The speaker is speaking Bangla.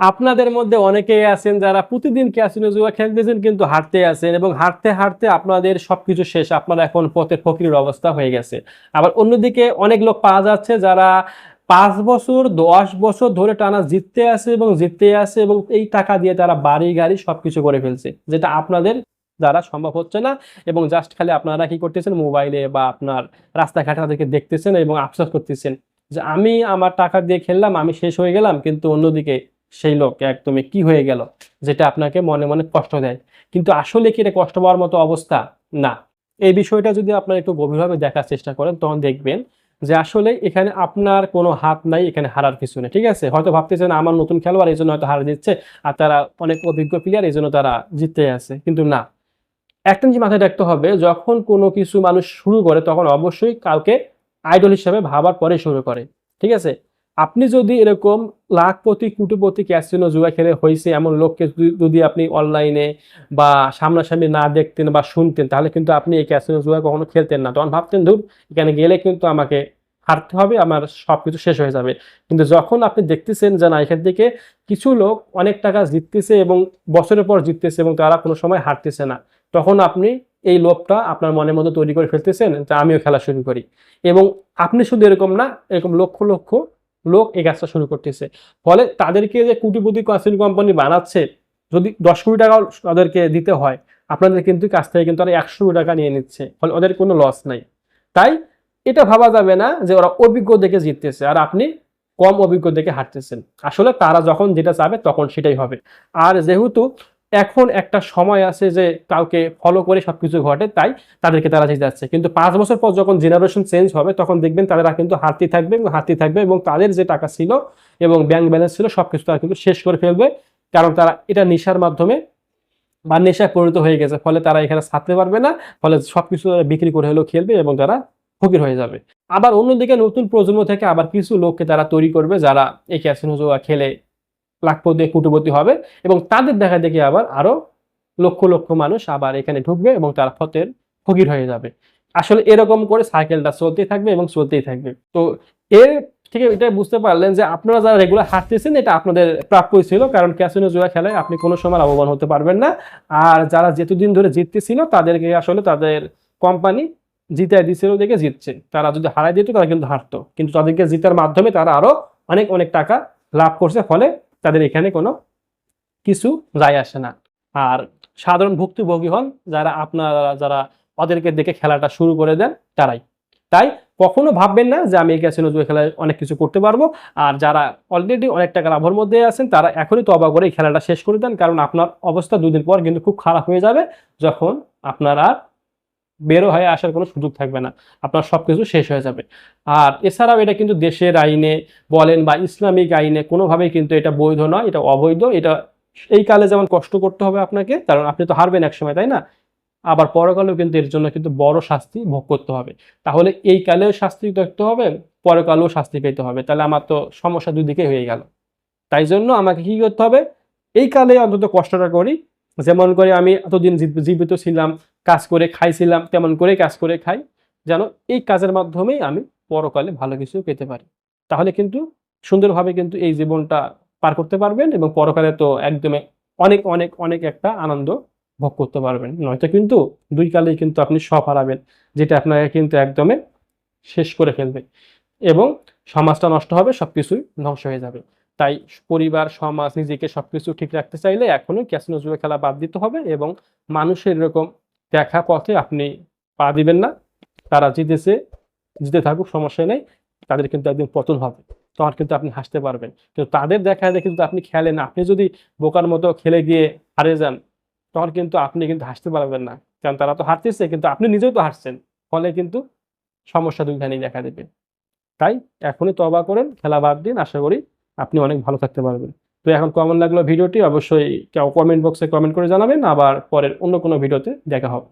আপনাদের মধ্যে অনেকেই আছেন যারা প্রতিদিন ক্যাসিনো জুয়া খেলতেছেন, কিন্তু হারতে আছেন এবং হারতে হারতে আপনাদের সবকিছু শেষ। আপনারা এখন পথের ফকিরের অবস্থা হয়ে গেছে। আবার অন্যদিকে অনেক লোক পাওয়া যাচ্ছে যারা পাঁচ বছর, দশ বছর ধরে টানা জিততে আছে এবং জিততে আছে এবং এই টাকা দিয়ে তারা বাড়ি, গাড়ি সবকিছু করে ফেলছে, যেটা আপনাদের দ্বারা সম্ভব হচ্ছে না। এবং জাস্ট খালি আপনারা কি করতেছেন? মোবাইলে বা আপনার রাস্তাঘাটে তাদেরকে দেখতেছেন এবং আফসোস করতেছেন যে, আমি আমার টাকা দিয়ে খেললাম, আমি শেষ হয়ে গেলাম, কিন্তু অন্যদিকে সেই লোক একদমই কি হয়ে গেল, যেটা আপনাকে মনে মনে কষ্ট দেয়। কিন্তু আসলে কি এটা কষ্ট পাওয়ার মতো অবস্থা? না। এই বিষয়টা যদি আপনারা একটু গভীরভাবে দেখার চেষ্টা করেন, তখন দেখবেন যে আসলে এখানে আপনার কোনো হাত নাই, এখানে হারার কিছু নেই, ঠিক আছে? হয়তো ভাবতেছেন, আমার নতুন খেলোয়াড় এই জন্য হয়তো হারা দিচ্ছে, আর তারা অনেক অভিজ্ঞ প্লেয়ার এই জন্য তারা জিততে আছে। কিন্তু না। একটা জিনিস মাথায় রাখতে হবে, যখন কোনো কিছু মানুষ শুরু করে, তখন অবশ্যই কাউকে আইডল হিসাবে ভাবার পরে শুরু করে, ঠিক আছে? আপনি যদি এরকম লাখপতি, কুটিপতি ক্যাসিনো জুয়া খেলে হয়েছে এমন লোককে যদি- আপনি অনলাইনে বা সামনাসামনি না দেখতেন বা শুনতেন, তাহলে কিন্তু আপনি এই ক্যাসিনো জুয়া কখনো খেলতেন না। তখন ভাবতেন, ধুর, এখানে গেলে কিন্তু আমাকে হারতে হবে, আমার সব কিছু শেষ হয়ে যাবে। কিন্তু যখন আপনি দেখতেছেন যে, না, এখান থেকে কিছু লোক অনেক টাকা জিততেছে এবং বছরের পর জিততেছে এবং তারা কোনো সময় হারতেছে না, তখন আপনি এই লোভটা আপনার মনের মধ্যে তৈরি করে ফেলতেছেন যে, আমিও খেলা শুরু করি। এবং আপনি শুধু এরকম না, এরকম লক্ষ লক্ষ লোক এই কাজটা শুরু করতেছে। ফলে তাদেরকে যে কোটিপতি কনসিল কোম্পানি বানাচ্ছে, যদি দশ কোটি টাকা তাদেরকে দিতে হয়, আপনাদের কিন্তু কাছ থেকে কিন্তু তারা একশো কোটি টাকা নিয়ে নিচ্ছে, ফলে ওদের কোনো লস নাই। তাই এটা ভাবা যাবে না যে ওরা অভিজ্ঞ দেখে জিততেছে, আর আপনি কম অভিজ্ঞ দেখে হারতেছেন। আসলে তারা যখন যেটা চাবে তখন সেটাই হবে। আর যেহেতু এখন একটা সময় আছে যে কাউকে ফলো করে সবকিছু ঘটে, তাই তাদেরকে তারা জিতে যাচ্ছে। কিন্তু পাঁচ বছর পর যখন জেনারেশন চেঞ্জ হবে, তখন দেখবেন তারা কিন্তু হারতে থাকবে এবং হারতে থাকবে এবং তাদের যে টাকা ছিল এবং ব্যাংক ব্যালেন্স ছিল, সবকিছু তারা কিন্তু শেষ করে ফেলবে। কারণ তারা এটা নেশার মাধ্যমে বা নেশায় পরিণত হয়ে গেছে, ফলে তারা এখানে ছাড়তে পারবে না, ফলে সবকিছু তারা বিক্রি করে হলেও খেলবে এবং তারা ফকির হয়ে যাবে। আবার অন্যদিকে নতুন প্রজন্ম থেকে আবার কিছু লোককে তারা তৈরি করবে যারা এই ক্যাসিনো খেলে লাখপতি কুটুপতি হবে এবং তাদের দেখা দেখি আবার আরও লক্ষ লক্ষ মানুষ আবার এখানে ঢুকবে এবং তারা ফতের ফকির হয়ে যাবে। আসলে এরকম করে সাইকেলটা চলতেই থাকবে এবং চলতেই থাকবে। তো এর থেকে এটা বুঝতে পারলেন যে আপনারা যারা রেগুলার হাঁটতেছেন, এটা আপনাদের প্রাপ্যই ছিল কারণ ক্যাসিনো জুয়া খেলায় আপনি কোনো সময় লাভবান হতে পারবেন না। আর যারা যেতদিন ধরে জিততেছিল, তাদেরকে আসলে তাদের কোম্পানি জিতায় দিছিল দেখে জিতছে। তারা যদি হারাই দিত, তারা কিন্তু হারতো। কিন্তু তাদেরকে জিতার মাধ্যমে তারা আরও অনেক অনেক টাকা লাভ করছে। ফলে তাদের এখানে কোনো কিছু যায় আসে না। আর সাধারণ ভুক্তভোগী হন, যারা আপনারা, যারা ওদেরকে দেখে খেলাটা শুরু করে দেন, তারাই। তাই কখনো ভাববেন না যে আমি এই ক্যাসিনো জুয়ে খেলায় অনেক কিছু করতে পারব। আর যারা অলরেডি অনেক টাকা লাভের মধ্যে আছেন, তারা এখনই তবা করে এই খেলাটা শেষ করে দেন, কারণ আপনার অবস্থা দুদিন পর কিন্তু খুব খারাপ হয়ে যাবে, যখন আপনারা বেরো হয়ে আসার কোনো সুযোগ থাকবে না। আপনার সব কিছু শেষ হয়ে যাবে। আর এছাড়াও এটা কিন্তু দেশের আইনে বলেন বা ইসলামিক আইনে কোনোভাবেই কিন্তু এটা বৈধ নয়, এটা অবৈধ। এটা এই কালে যেমন কষ্ট করতে হবে আপনাকে, কারণ আপনি তো হারবেন এক সময় তাই না? আবার পরকালেও কিন্তু এর জন্য কিন্তু বড় শাস্তি ভোগ করতে হবে। তাহলে এই কালেও শাস্তি দেখতে হবে, পরকালেও শাস্তি পেতে হবে। তাহলে আমার তো সমস্যা দুই দিকে হয়ে গেল। তাই জন্য আমাকে কি করতে হবে? এই কালে অন্তত কষ্টটা করি। যেমন করে আমি এতদিন জীব- জীবিত ছিলাম কাজ করে খাইছিলাম, তেমন করে কাজ করে খাই, যেন এই কাজের মাধ্যমেই আমি পরকালে ভালো কিছু পেতে পারি। তাহলে কিন্তু সুন্দরভাবে কিন্তু এই জীবনটা পার করতে পারবেন এবং পরকালে তো একদমে অনেক অনেক অনেক একটা আনন্দ ভোগ করতে পারবেন। নয়তো কিন্তু দুই কালেই কিন্তু আপনি সব হারাবেন, যেটা আপনাকে কিন্তু একদমে শেষ করে ফেলবে এবং সমাজটা নষ্ট হবে সব কিছুই ধ্বংস হয়ে যাবে। তাই পরিবার, সমাজ, নিজেকে সবকিছু ঠিক রাখতে চাইলে এখনই ক্যাসিনো জুয়া খেলা বাদ দিতে হবে এবং মানুষের এরকম দেখা পথে আপনি পা দিবেন না। তারা জিতেছে, জিতে থাকুক, সমস্যা নেই। তাদের কিন্তু একদিন পতন হবে। তখন কিন্তু আপনি হাসতে পারবেন। কিন্তু তাদের দেখা দেখে যদি আপনি খেলেন, আপনি যদি বোকার মতো খেলে গিয়ে হারে যান, তখন কিন্তু আপনি কিন্তু হাসতে পারবেন না। কারণ তারা তো হারতেছে, কিন্তু আপনি নিজেও তো হারছেন। ফলে কিন্তু সমস্যা দুইখানেই দেখা দেবে। তাই এখনই তবা করেন, খেলা বাদ দিন। আশা করি আপনি অনেক ভালো থাকতে পারবেন। তো এখন কেমন লাগল ভিডিওটি? অবশ্যই কমেন্ট বক্সে কমেন্ট করে জানাবেন। আবার পরের অন্য কোনো ভিডিওতে দেখা হবে।